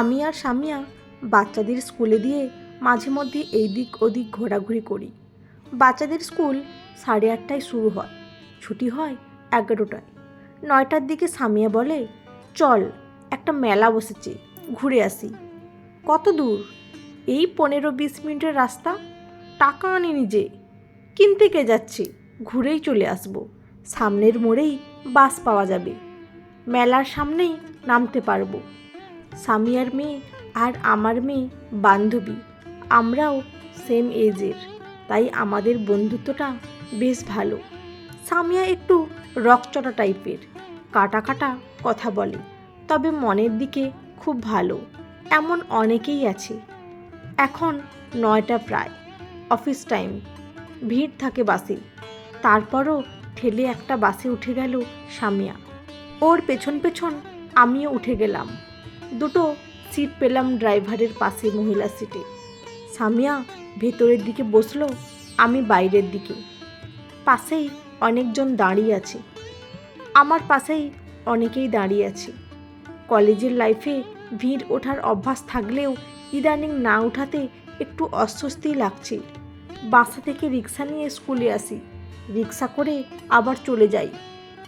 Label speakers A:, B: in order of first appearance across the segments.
A: আমি আর সামিয়া বাচ্চাদের স্কুলে দিয়ে মাঝে মধ্যে এই দিক ওদিক ঘোরাঘুরি করি। বাচ্চাদের স্কুল সাড়ে আটটায় শুরু হয়, ছুটি হয় এগারোটায়। নয়টার দিকে সামিয়া বলে, চল, একটা মেলা বসেছে, ঘুরে আসি। কত দূর? এই পনেরো বিশ মিনিটের রাস্তা। টাকা আনি নিজে। কিনতে কে যাচ্ছে? ঘুরেই চলে আসব। সামনের মোড়েই বাস পাওয়া যাবে। মেলার সামনেই নামতে পারব। সামিয়ার মেয়ে আর আমার মেয়ে বান্ধবী। আমরাও সেম এজের তাই আমাদের বন্ধুত্বটা বেশ ভালো। সামিয়া একটু রকচটা টাইপের, কাটা কাটা কথা বলে, তবে মনের দিকে খুব ভালো, এমন অনেকেই আছে। এখন নয়টা প্রায় অফিস টাইম ভিড় থাকে বাসে। তারপরও ঠেলে একটা বাসে উঠে গেল সামিয়া। ওর পেছন পেছন আমিও উঠে গেলাম। দুটো সিট পেলাম ড্রাইভারের পাশে মহিলা সিটে সামিয়া ভেতরের দিকে বসল, আমি বাইরের দিকে। পাশেই অনেকজন দাঁড়িয়ে আছে। আমার পাশেই অনেকেই দাঁড়িয়ে আছে। কলেজের লাইফে ভিড় ওঠার অভ্যাস থাকলেও ইদানিং না উঠাতে একটু অস্বস্তি লাগছে। বাসা থেকে রিক্সা নিয়ে স্কুলে আসি। রিক্সা করে আবার চলে যাই।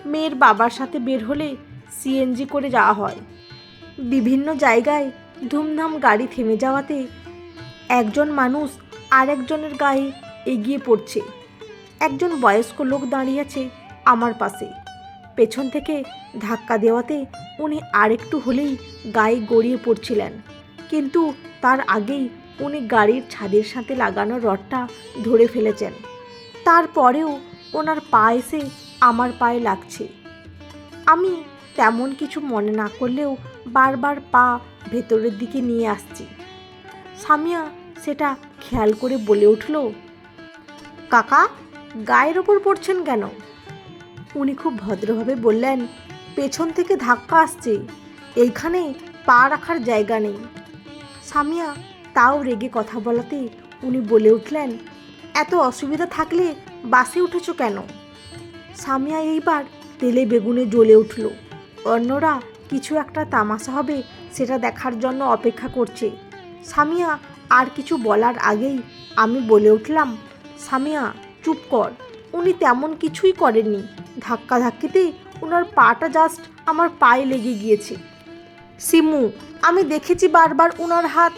A: মেয়ের বাবার সাথে বের হলে সিএনজি করে যাওয়া হয়। বিভিন্ন জায়গায় ধুমধাম গাড়ি থেমে যাওয়াতে একজন মানুষ আরেকজনের গায়ে এগিয়ে পড়ছে। একজন বয়স্ক লোক দাঁড়িয়ে আছে আমার পাশে। পেছন থেকে ধাক্কা দেওয়াতে উনি আরেকটু হলেই গায়ে গড়িয়ে পড়ছিলেন। কিন্তু তার আগেই উনি গাড়ির ছাদের সাথে লাগানো রডটা ধরে ফেলেছেন। তারপরেও ওনার পা এসে আমার পায়ে লাগছে। আমি তেমন কিছু মনে না করলেও বারবার পা ভেতরের দিকে নিয়ে আসছি। সামিয়া সেটা খেয়াল করে বলে উঠল, কাকা, গায়ের ওপর পড়ছেন কেন? উনি খুব ভদ্রভাবে বললেন, পেছন থেকে ধাক্কা আসছে, এইখানে পা রাখার জায়গা নেই। সামিয়া তাও রেগে কথা বলাতে উনি বলে উঠলেন, এত অসুবিধা থাকলে বাসে উঠেছ কেন? সামিয়া এইবার তেলে বেগুনে জ্বলে উঠল। অন্যরা কিছু একটা তামাশা হবে, সেটা দেখার জন্য অপেক্ষা করছে। সামিয়া, আর কিছু বলার আগেই আমি বলে উঠলাম, সামিয়া, চুপ কর। উনি তেমন কিছুই করেননি। ধাক্কা ধাক্কিতে ওনার পাটা জাস্ট আমার পায়ে লেগে গিয়েছে। সিমু, আমি দেখেছি বারবার ওনার হাত।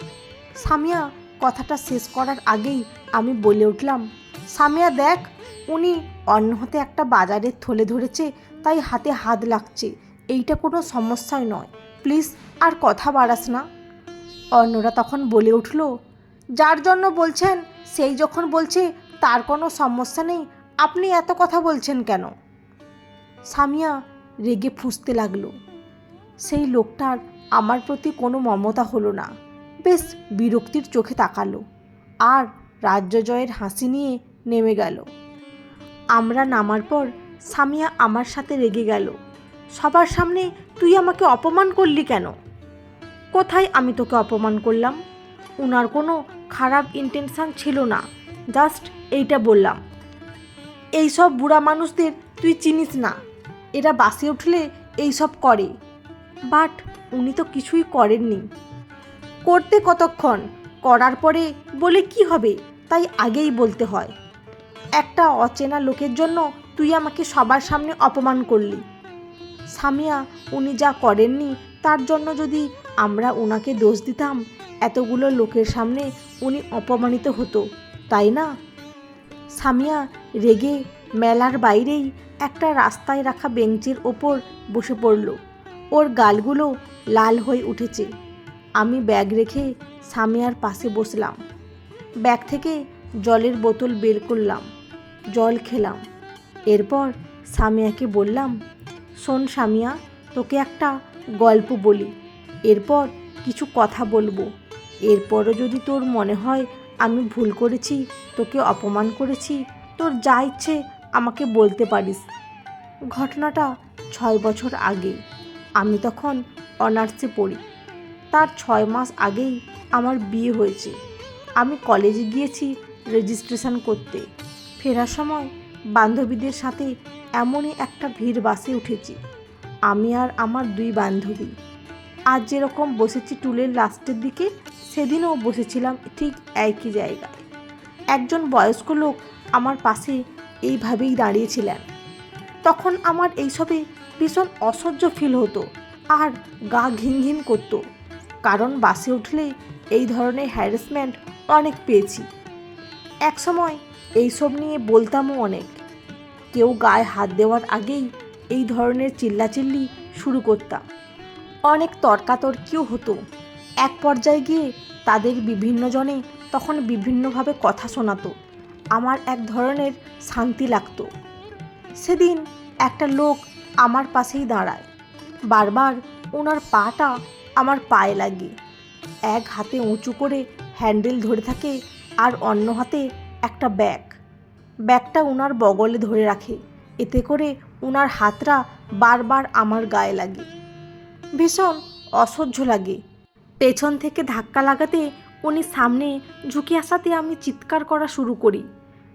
A: সামিয়া, কথাটা শেষ করার আগেই আমি বলে উঠলাম, সামিয়া, দেখ, উনি অন্য হাতে একটা বাজারের থলে ধরেছে, তাই হাতে হাত লাগছে। এইটা কোনো সমস্যাই নয়। প্লিজ আর কথা বাড়াস না। অন্যরা তখন বলে উঠল, যার জন্য বলছেন, সেই যখন বলছে, তার কোনো সমস্যা নেই। আপনি এত কথা বলছেন কেন? সামিয়া রেগে ফুঁসতে লাগল। সেই লোকটার আমার প্রতি কোনো মমতা হলো না। বেশ বিরক্তির চোখে তাকালো আর রাজ্য জয়ের হাসি নিয়ে নেমে গেল। আমরা নামার পর সামিয়া আমার সাথে রেগে গেল। সবার সামনে তুই আমাকে অপমান করলি কেন? কোথায় আমি তোকে অপমান করলাম? ওনার কোনো খারাপ ইন্টেনশান ছিল না। জাস্ট এইটা বললাম। এই সব বুড়া মানুষদের তুই চিনিস না। এরা বাসে উঠলে এই সব করে। বাট উনি তো কিছুই করেননি। করতে কতক্ষণ? করার পরে বলে কি হবে? তাই আগেই বলতে হয়। একটা অচেনা লোকের জন্য তুই আমাকে সবার সামনে অপমান করলি। সামিয়া, উনি যা করেননি, তার জন্য যদি আমরা ওনাকে দোষ দিতাম, এতগুলো লোকের সামনে উনি অপমানিত হতো, তাই না? সামিয়া, রেগে মেলার বাইরেই একটা রাস্তায় রাখা বেঞ্চের ওপর বসে পড়ল। ওর গালগুলো লাল হয়ে উঠেছে। আমি ব্যাগ রেখে সামিয়ার পাশে বসলাম। ব্যাগ থেকে জলের বোতল বের করলাম। জল খেলাম। এরপর সামিয়াকে বললাম শোন সামিয়া, তোকে একটা গল্প বলি। এরপর কিছু কথা বলব। এরপরও যদি তোর মনে হয় আমি ভুল করেছি, তোকে অপমান করেছি, তোর যা ইচ্ছে আমাকে বলতে পারিস। ঘটনাটা ছয় বছর আগে। আমি তখন অনার্সে পড়ি। তার ছয় মাস আগেই আমার বিয়ে হয়েছে। আমি কলেজে গিয়েছি রেজিস্ট্রেশন করতে। ফেরার সময় বান্ধবীদের সাথে এমনই একটা ভিড় বাসে উঠেছি। আমি আর আমার দুই বান্ধবী। আজ যেরকম বসেছি টুলের লাস্টের দিকে, সেদিনও বসেছিলাম ঠিক একই জায়গায়। একজন বয়স্ক লোক আমার পাশে এইভাবেই দাঁড়িয়েছিলেন। তখন আমার এইসবে ভীষণ অসহ্য ফিল হতো আর গা ঘিন ঘিন করতো। কারণ বাসে উঠলে এই ধরনের হ্যারাসমেন্ট অনেক পেয়েছি। একসময় এইসব নিয়ে বলতামও অনেক। কেউ গায়ে হাত দেওয়ার আগেই এই ধরনের চিল্লাচিল্লি শুরু করতাম। অনেক তর্কাতর্কিও হতো। এক পর্যায়ে গিয়ে তাদের বিভিন্ন জনে তখন বিভিন্নভাবে কথা শোনাতো। আমার এক ধরনের শান্তি লাগতো। সেদিন একটা লোক আমার পাশেই দাঁড়ায়। বারবার ওনার পাটা আমার পায়ে লাগে। এক হাতে উঁচু করে হ্যান্ডেল ধরে থাকে আর অন্য হাতে একটা ব্যাগ। ব্যাগটা ওনার বগলে ধরে রাখে। এতে করে ওনার হাতটা বারবার আমার গায়ে লাগে। ভীষণ অসহ্য লাগে। পেছন থেকে ধাক্কা লাগাতে উনি সামনে ঝুঁকে আসাতে আমি চিৎকার করা শুরু করি।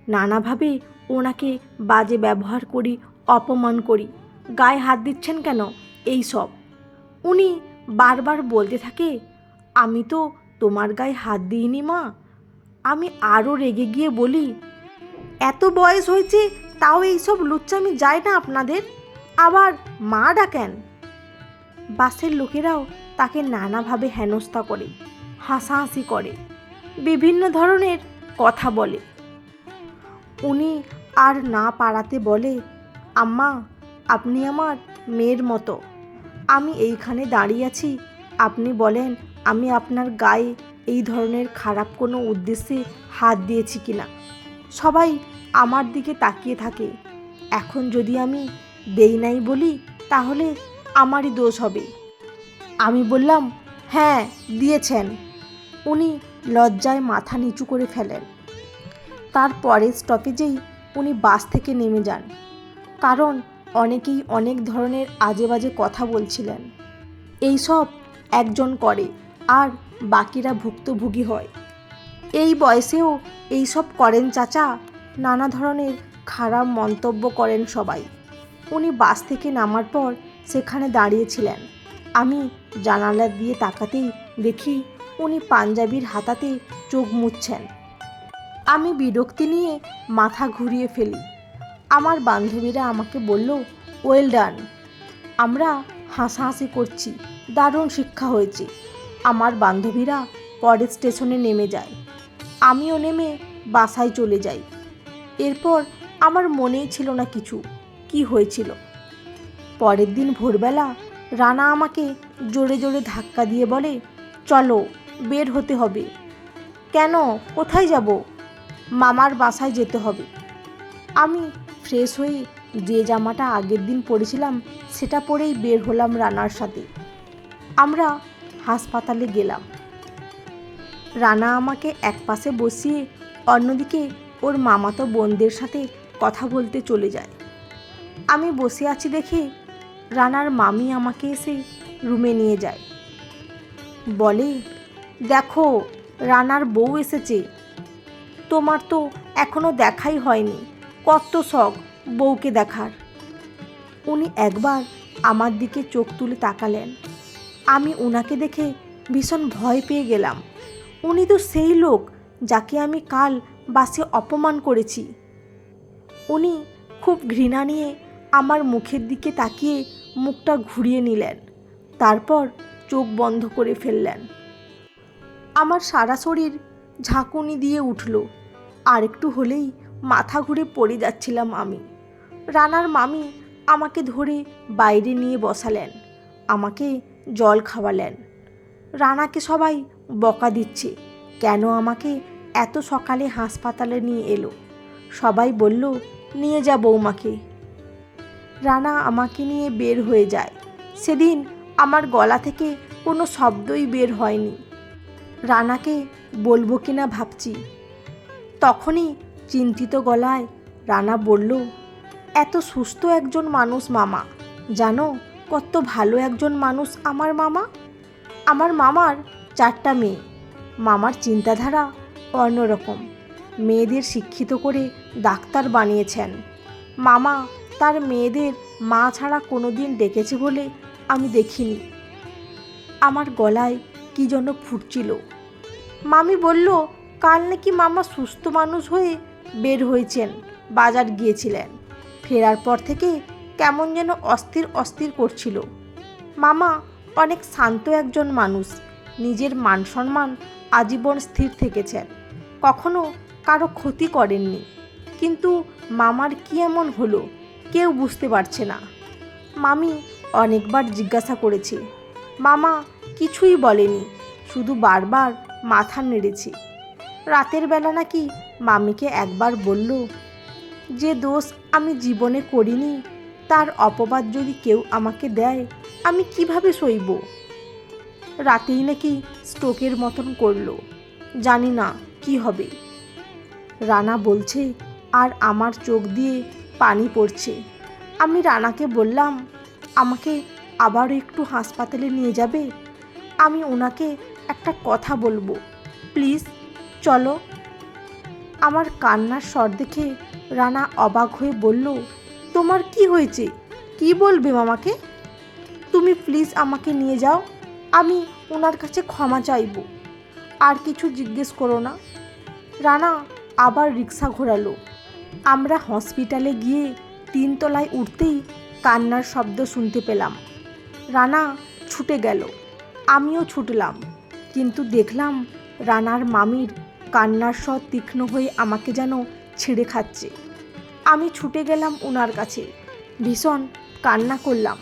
A: নানাভাবে ওনাকে বাজে ব্যবহার করি, অপমান করি। গায়ে হাত দিচ্ছেন কেন? এই সব। উনি বারবার বলতে থাকে, আমি তো তোমার গায়ে হাত দিইনি মা। আমি আরও রেগে গিয়ে বলি এত বয়স হয়েছে, তাও এইসব লুচ্চামি যায় না আপনাদের? আবার মা ডাকেন। বাসের লোকেরাও তাকে নানাভাবে হেনস্থা করে, হাসাহাসি করে, বিভিন্ন ধরনের কথা বলে। উনি আর না পাড়াতে বলে, আম্মা, আপনি আমার মেয়ের মতো। আমি এইখানে দাঁড়িয়ে আছি। আপনি বলেন, আমি আপনার গায়ে এই ধরনের খারাপ কোনো উদ্দেশ্যে হাত দিয়েছি কিনা? সবাই আমার দিকে তাকিয়ে থাকে। এখন যদি আমি দেই নাই বলি, তাহলে আমারই দোষ হবে। আমি বললাম হ্যাঁ দিয়েছেন। উনি লজ্জায় মাথা নিচু করে ফেলেন। তারপরে স্টপেজেই উনি বাস থেকে নেমে যান। কারণ অনেকেই অনেক ধরনের আজে বাজে কথা বলছিলেন। এইসব একজন করে, আর বাকিরা ভুক্তভোগী হয়। এই বয়সেও এইসব করেন চাচা? নানা ধরনের খারাপ মন্তব্য করেন সবাই। উনি বাস থেকে নামার পর সেখানে দাঁড়িয়েছিলেন। আমি জানালা দিয়ে তাকাতেই দেখি উনি পাঞ্জাবির হাতাতে চোখ মুচ্ছেন আমি বিরক্তি নিয়ে মাথা ঘুরিয়ে ফেলি। আমার বান্ধবীরা আমাকে বলল ওয়েল ডান আমরা হাসাহাসি করছি। দারুণ শিক্ষা হয়েছে। আমার বান্ধবীরা পরের স্টেশনে নেমে যায়। আমিও নেমে বাসায় চলে যাই। এরপর আমার মনেই ছিল না কিছু, কি হয়েছিল। পরের দিন ভোরবেলা রানা আমাকে জোরে জোরে ধাক্কা দিয়ে বলে, চলো, বের হতে হবে। কেন? কোথায় যাব? মামার বাসায় যেতে হবে। আমি ফ্রেশ হয়ে যে জামাটা আগের দিন পরেছিলাম, সেটা পরেই বের হলাম রানার সাথে। আমরা হাসপাতালে গেলাম। রানা আমাকে এক পাশে বসিয়ে অন্যদিকে ওর মামাতো বোনদের সাথে কথা বলতে চলে যায়। আমি বসে আছি দেখে রানার মামি আমাকে এসে রুমে নিয়ে যায়। বলে, দেখো, রানার বউ এসেছে। তোমার তো এখনও দেখাই হয়নি। কত শখ বউকে দেখার। উনি একবার আমার দিকে চোখ তুলে তাকালেন। আমি ওনাকে দেখে ভীষণ ভয় পেয়ে গেলাম। উনি তো সেই লোক যাকে আমি কাল বাসে অপমান করেছি। উনি খুব ঘৃণা নিয়ে আমার মুখের দিকে তাকিয়ে মুখটা ঘুরিয়ে নিলেন, তারপর চোখ বন্ধ করে ফেললেন। আমার সারা শরীর ঝাঁকুনি দিয়ে উঠল আর একটু হলেই মাথা ঘুরে পড়ে যাচ্ছিলাম আমি। রানার মামি আমাকে ধরে বাইরে নিয়ে বসালেন, আমাকে জল খাওয়ালেন। রানাকে সবাই বকা দিচ্ছে। কেন আমাকে এত সকালে হাসপাতালে নিয়ে এলো? সবাই বলল, নিয়ে যা বৌমাকে। রানা আমাকে নিয়ে বের হয়ে যায়। সেদিন আমার গলা থেকে কোনো শব্দই বের হয়নি। রানাকে বলব কিনা ভাবছি। তখনই চিন্তিত গলায় রানা বলল, এত সুস্থ একজন মানুষ মামা। জানো কত ভালো একজন মানুষ আমার মামা? আমার মামার চারটা মেয়ে। মামার চিন্তাধারা অন্যরকম। মেয়েদের শিক্ষিত করে ডাক্তার বানিয়েছেন। মামা তার মেয়েদের মা ছাড়া কোনো দিন ডেকেছে বলে আমি দেখিনি। আমার গলায় কি যেন ফুটছিল। মামি বলল, কাল নাকি মামা সুস্থ মানুষ হয়ে বের হয়েছেন, বাজার গিয়েছিলেন। ফেরার পর থেকে কেমন যেন অস্থির অস্থির করছিল। মামা অনেক শান্ত একজন মানুষ। নিজের মান সম্মান আজীবন স্থির থেকেছেন কখনো কারও ক্ষতি করেননি। কিন্তু মামার কি এমন হলো, কেউ বুঝতে পারছে না। মামি অনেকবার জিজ্ঞাসা করেছে, মামা, কিছুই বলেনি, শুধু বারবার মাথা নেড়েছে। রাতের বেলা নাকি মামিকে একবার বলল, যে দোষ আমি জীবনে করিনি, তার অপবাদ যদি কেউ আমাকে দেয়, আমি কীভাবে সইব? রাতেই নাকি স্ট্রোকের মতন করল। জানি না কি হবে। রানা বলছে, আর আমার চোখ দিয়ে পানি পড়ছে। আমি রানাকে বললাম, আমাকে আবারও একটু হাসপাতালে নিয়ে যাবে? আমি ওনাকে একটা কথা বলব। প্লিজ, চলো। আমার কান্নার স্বর দেখে রানা অবাক হয়ে বলল, তোমার কি হয়েছে? কি বলবে মামাকে? তুমি প্লিজ আমাকে নিয়ে যাও। আমি ওনার কাছে ক্ষমা চাইব। আর কিছু জিজ্ঞেস করো না। রানা আবার রিক্সা ঘোরালো। আমরা হসপিটালে গিয়ে তিনতলায় উঠতেই কান্নার শব্দ শুনতে পেলাম। রানা ছুটে গেল। আমিও ছুটলাম। কিন্তু দেখলাম রানার মামির কান্নার স্বর তীক্ষ্ণ হয়ে আমাকে যেন ছিঁড়ে খাচ্ছে। আমি ছুটে গেলাম ওনার কাছে। ভীষণ কান্না করলাম।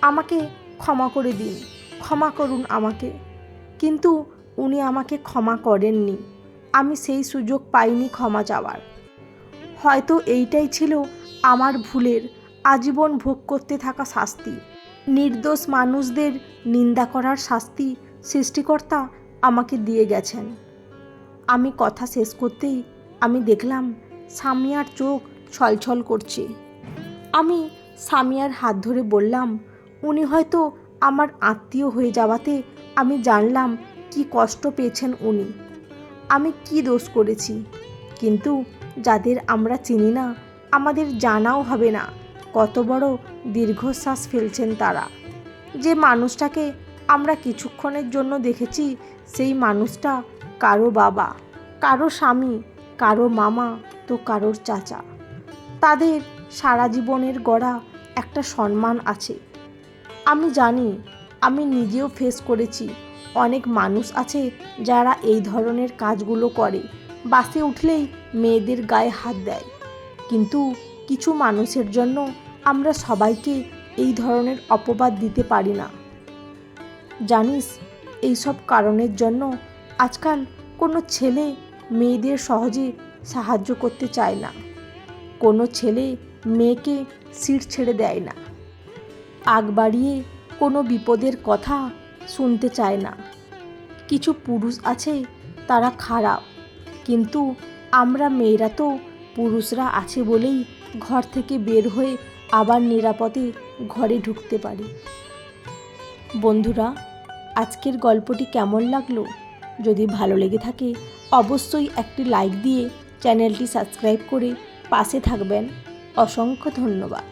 A: আমাকে ক্ষমা করে দিন। ক্ষমা করুন আমাকে। কিন্তু উনি আমাকে ক্ষমা করেননি। আমি সেই সুযোগ পাইনি ক্ষমা চাওয়ার। হয়তো এইটাই ছিল আমার ভুলের আজীবন ভোগ করতে থাকা শাস্তি। নির্দোষ মানুষদের নিন্দা করার শাস্তি সৃষ্টিকর্তা আমাকে দিয়ে গেছেন। আমি কথা শেষ করতেই আমি দেখলাম সামিয়ার চোখ ছলছল করছে। আমি সামিয়ার হাত ধরে বললাম, উনি হয়তো আমার আত্মীয় হয়ে যাওয়াতে আমি জানলাম কি কষ্ট পেয়েছেন উনি। আমি কি দোষ করেছি? কিন্তু যাদের আমরা চিনি না, আমাদের জানাও হবে না। কত বড় দীর্ঘশ্বাস ফেলছেন তারা। যে মানুষটাকে আমরা কিছুক্ষণের জন্য দেখেছি, সেই মানুষটা কারও বাবা, কারও স্বামী, কারও মামা, তো কারোর চাচা। তাদের সারা জীবনের গড়া একটা সম্মান আছে। আমি জানি, আমি নিজেও ফেস করেছি। অনেক মানুষ আছে যারা এই ধরনের কাজগুলো করে। বাসে উঠলেই মেয়েদের গায়ে হাত দেয়। কিন্তু কিছু মানুষের জন্য আমরা সবাইকে এই ধরনের অপবাদ দিতে পারি না। জানিস, এইসব কারণের জন্য আজকাল কোনো ছেলে মেয়েদের সহজে সাহায্য করতে চায় না। কোনো ছেলে মেয়েকে সিট ছেড়ে দেয় না। আগ বাড়িয়ে কোনো বিপদের কথা শুনতে চায় না। কিছু পুরুষ আছে তারা খারাপ, কিন্তু আমরা মেয়েরা তো পুরুষরা আছে বলেই ঘর থেকে বের হয়ে আবার নিরাপদে ঘরে ঢুকতে পারি। বন্ধুরা, আজকের গল্পটি কেমন লাগল? যদি ভালো লেগে থাকে, অবশ্যই একটি লাইক দিয়ে চ্যানেলটি সাবস্ক্রাইব করে পাশে থাকবেন। অসংখ্য ধন্যবাদ।